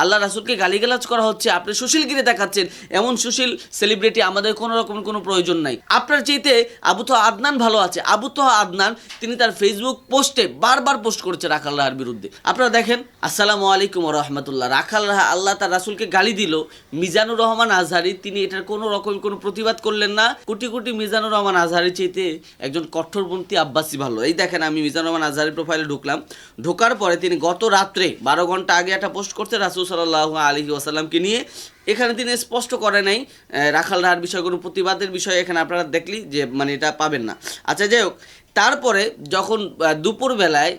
আল্লাহ রাসুলকে গালিগালাজ করা হচ্ছে, আপনি সুশীলগিরি দেখাচ্ছেন, এমন সুশীল সেলিব্রিটি আমাদের কোনো রকম কোনো প্রয়োজন নাই। আপনার চাইতে আবু তো আদনান ভালো আছে। আবু তো আদনান, তিনি তার ফেসবুক পোস্টে বারবার পোস্ট করেছে রাখাল রাহার বিরুদ্ধে। আপনারা দেখেন, আসসালামু আলাইকুম রহমতুল্লাহ। রাখাল রাহা আল্লাহ তার রাসুলকে গালি দিল। মিজানুর রহমান আজহারি, তিনি এটার কোনো রকম কোনো প্রতিবাদ করলেন না। কোটি কোটি মিজানুর রহমান আজহারি চাইতে একজন কঠোরপন্থী আব্বাসি ভালো। এই দেখেন, আমি মিজানুর রহমান আজহারি প্রোফাইলে ঢুকলাম। ঢোকার পরে তিনি গত রাত্রে বারো ঘণ্টা আগে একটা পোস্ট করতে রাসুল সাল্লাহ আলী ওয়াসাল্লামকে নিয়ে এখানে তিনি স্পষ্ট করে নাই রাখাল রাহার বিষয় কোনো প্রতিবাদের বিষয় এখানে আপনারা দেখলি যে মানে এটা পাবেন না। আচ্ছা যাই হোক, তারপরে যখন দুপুরবেলায়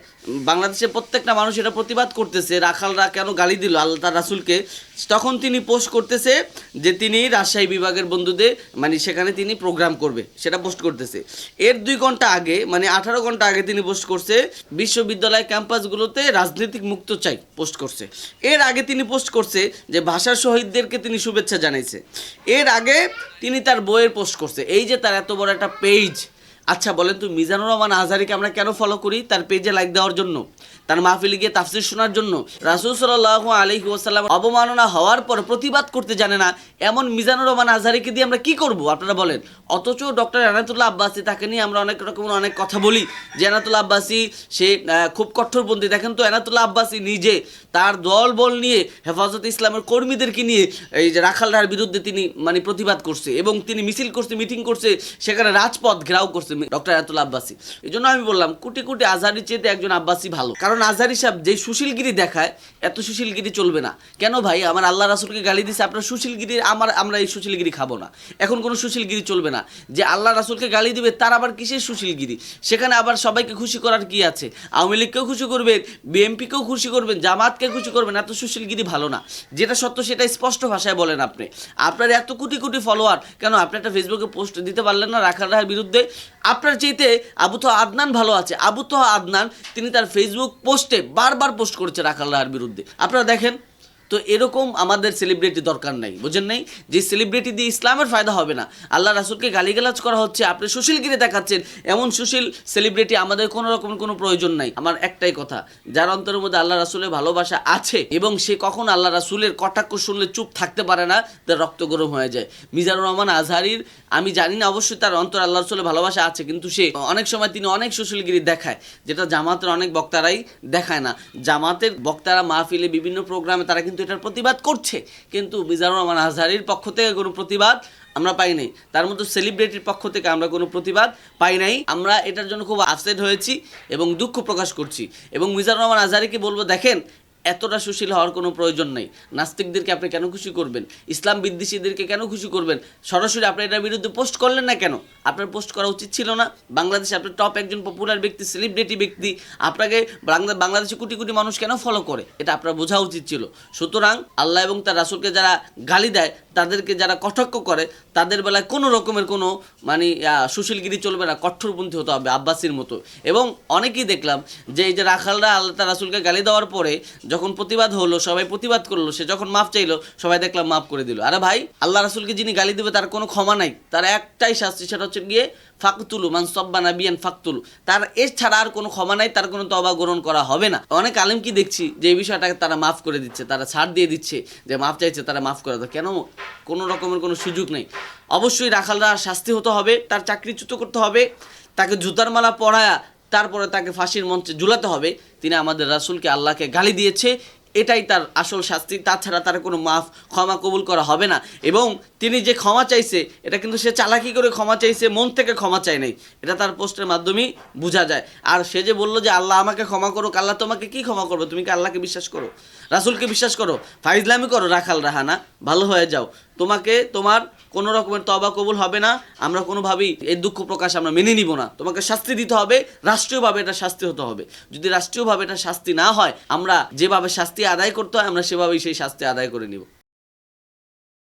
বাংলাদেশের প্রত্যেকটা মানুষ এটা প্রতিবাদ করতেছে রাখালরা কেন গালি দিল আল্লাহ তার রাসুলকে, তখন তিনি পোস্ট করতেছে যে তিনি রাজশাহী বিভাগের বন্ধুদের মানে সেখানে তিনি প্রোগ্রাম করবে, সেটা পোস্ট করতেছে। এর দুই ঘণ্টা আগে মানে আঠারো ঘণ্টা আগে তিনি পোস্ট করছে, বিশ্ববিদ্যালয় ক্যাম্পাসগুলোতে রাজনৈতিক মুক্ত চাই, পোস্ট করছে। এর আগে তিনি পোস্ট করছে যে ভাষার শহীদদেরকে তিনি শুভেচ্ছা জানাইছে। এর আগে তিনি তার বইয়ের পোস্ট করছে। এই যে তার এত বড় একটা পেজ আচ্ছা বলেন তো, মিজানুর রহমান আজহারিকে আমরা কেন ফলো করি? তার পেজে লাইক দেওয়ার জন্য। তার মাহফিলে গিয়ে তাফসির শোনার জন্য রাসুল সাল্লাহ আলহি ওসাল্লাম অবমাননা হওয়ার পর প্রতিবাদ করতে জানে না, এমন মিজানুর রহমান আজহারিকে দিয়ে আমরা কি করব? আপনারা বলেন। অথচ ডক্টর এনাতুল্লাহ আব্বাসী তাকে নিয়ে আমরা অনেক রকমের অনেক কথা বলি। যে এনাতুল্লাহ আব্বাসী, সে খুব কঠোরপন্থী। দেখেন তো এনাতুল্লাহ আব্বাসী নিজে তার দল বল নিয়ে হেফাজত ইসলামের কর্মীদেরকে নিয়ে এই যে রাখাল রাহার বিরুদ্ধে তিনি মানে প্রতিবাদ করছে এবং তিনি মিছিল করছে, মিটিং করছে, সেখানে রাজপথ ঘেরাও করছে ডক্টর আয়াতুল্লাহ আব্বাসী। এই জন্য আমি বললাম, কোটি কোটি আজহারি চেয়েতে একজন আব্বাসী ভালো। কারণ আজহারি সাহেব যে সুশীলগিরি দেখায়, এত সুশীলগিরি চলবে না। কেন ভাই? আমার আল্লাহ রাসুলকে গালি দিছে, আপনার সুশীলগিরি, আমার, আমরা এই সুশীলগিরি খাব না। এখন কোনো সুশীলগিরি চলবে না। যে আল্লাহ রাসুলকে গালি দিবে, তার আবার কিসের সুশীলগিরি? সেখানে আবার সবাইকে খুশি করার কি আছে? আওয়ামী লীগকেও খুশি করবেন, বিএনপিকেও খুশি করবেন, জামাতকে খুশি করবেন, এত সুশীলগিরি ভালো না। যেটা সত্য, সেটা স্পষ্ট ভাষায় বলেন আপনি। আপনার এত কোটি কোটি ফলোয়ার কেন আপনি একটা ফেসবুকে পোস্ট দিতে পারলেন না রাখার বিরুদ্ধে? আপনার চাইতে আবু তো আদনান ভালো আছে। আবু তো আদনান, তিনি তার ফেসবুক পোস্টে বারবার পোস্ট করেছে রাখাল রাহার বিরুদ্ধে। আপনারা দেখেন তো এরকম আমাদের সেলিব্রিটি দরকার নাই, বুঝেন নাই? যে সেলিব্রিটি দিয়ে ইসলামের ফায়দা হবে না। আল্লাহ রাসুলকে গালিগালাজ করা হচ্ছে, আপনি সুশীলগিরি দেখাচ্ছেন, এমন সুশীল সেলিব্রিটি আমাদের কোনো রকম কোনো প্রয়োজন নাই। আমার একটাই কথা, যার অন্তরের মধ্যে আল্লাহ রাসুলের ভালোবাসা আছে এবং সে কখন আল্লাহ রাসুলের কটাক্ষ শুনলে চুপ থাকতে পারে না, তার রক্ত গরম হয়ে যায়। মিজানুর রহমান আজহারির, আমি জানি না, অবশ্যই তার অন্তর আল্লাহ রাসুলের ভালোবাসা আছে, কিন্তু সে অনেক সময় তিনি অনেক সুশীলগিরি দেখায়, যেটা জামাতের অনেক বক্তারাই দেখায় না। জামাতের বক্তারা মাহফিলে বিভিন্ন প্রোগ্রামে তারা কিন্তু এটার প্রতিবাদ করছে। কিন্তু মিজানুর রহমান আজহারির পক্ষ থেকে কোনো প্রতিবাদ আমরা পাই নাই। তার মধ্যে সেলিব্রিটির পক্ষ থেকে আমরা কোনো প্রতিবাদ পাই নাই। আমরা এটার জন্য খুব আপসেট হয়েছি এবং দুঃখ প্রকাশ করছি। এবং মিজানুর রহমান আজহারিকে বলব, দেখেন এতটা সুশীল হওয়ার কোনো প্রয়োজন নেই। নাস্তিকদেরকে আপনি কেন খুশি করবেন? ইসলাম বিদ্বেষীদেরকে কেন খুশি করবেন? সরাসরি আপনি এটার বিরুদ্ধে পোস্ট করলেন না কেন? আপনার পোস্ট করা উচিত ছিল না। বাংলাদেশে আপনি টপ একজন পপুলার ব্যক্তি সেলিব্রিটি ব্যক্তি। আপনাকে বাংলা বাংলাদেশে কোটি কোটি মানুষ কেন ফলো করে? এটা আপনার বোঝা উচিত ছিল। সুতরাং আল্লাহ এবং তার রাসুলকে যারা গালি দেয়, তাদেরকে যারা কটাক্ষ করে, তাদের বেলায় কোনো রকমের কোনো মানে সুশীলগিরি চলবে না। কঠোরপন্থী হতে হবে, আব্বাসির মতো। এবং অনেকেই দেখলাম যে এই যে রাখালরা আল্লাহ তার রাসুলকে গালি দেওয়ার পরে যখন প্রতিবাদ হলো, সবাই প্রতিবাদ করল, সে যখন মাফ চাইলো, সবাই দেখলাম মাফ করে দিল। আরে ভাই, আল্লাহ রাসুলকে যিনি গালি দেবে, তার কোনো ক্ষমা নাই। তার একটাই শাস্তি, সেটা হচ্ছে গিয়ে ফাকতুলু মান সব্বা নাবিয়ান ফাকতুলু। তার এর ছাড়া আর কোনো ক্ষমা নাই, তার কোনো তবা গ্রহণ করা হবে না। অনেক আলেম কি দেখছি, যে এই বিষয়টাকে তারা মাফ করে দিচ্ছে, তারা ছাড় দিয়ে দিচ্ছে, যে মাফ চাইছে, তারা মাফ করে দাও কেন? কোনো রকমের কোনো সুযোগ নেই। অবশ্যই রাখালরা শাস্তি হতে হবে, তার চাকরিচ্যুত করতে হবে, তাকে জুতার মালা পড়ায়া তারপরে তাকে ফাঁসির মঞ্চে ঝুলাতে হবে। তিনি আমাদের রাসুলকে আল্লাহকে গালি দিয়েছে। এটাই তার আসল শাস্তি। তাছাড়া তার কোনো মাফ, ক্ষমা কবুল করা হবে না। এবং তিনি যে ক্ষমা চাইছে, এটা কিন্তু সে চালাকি করে ক্ষমা চাইছে, মন থেকে ক্ষমা চায় নাই। এটা তার পোস্টের মাধ্যমেই বোঝা যায়। আর সে যে বলল যে আল্লাহ আমাকে ক্ষমা করো আল্লাহ তোমাকে কি ক্ষমা করবে? তুমি কি আল্লাহকে বিশ্বাস করো? রাসুলকে বিশ্বাস করো? ফাইজলামি করো, রাখাল রাহানা, ভালো হয়ে যাও। তোমাকে তোমার কোনো রকমের তবা কবুল হবে না। আমরা কোনোভাবেই এই দুঃখ প্রকাশ আমরা মেনে নিব না। তোমাকে শাস্তি দিতে হবে, রাষ্ট্রীয়ভাবে এটা শাস্তি হতে হবে। যদি রাষ্ট্রীয়ভাবে এটা শাস্তি না হয়, আমরা যেভাবে শাস্তি আদায় করতে হয়, আমরা সেভাবেই সেই শাস্তি আদায় করে নিব।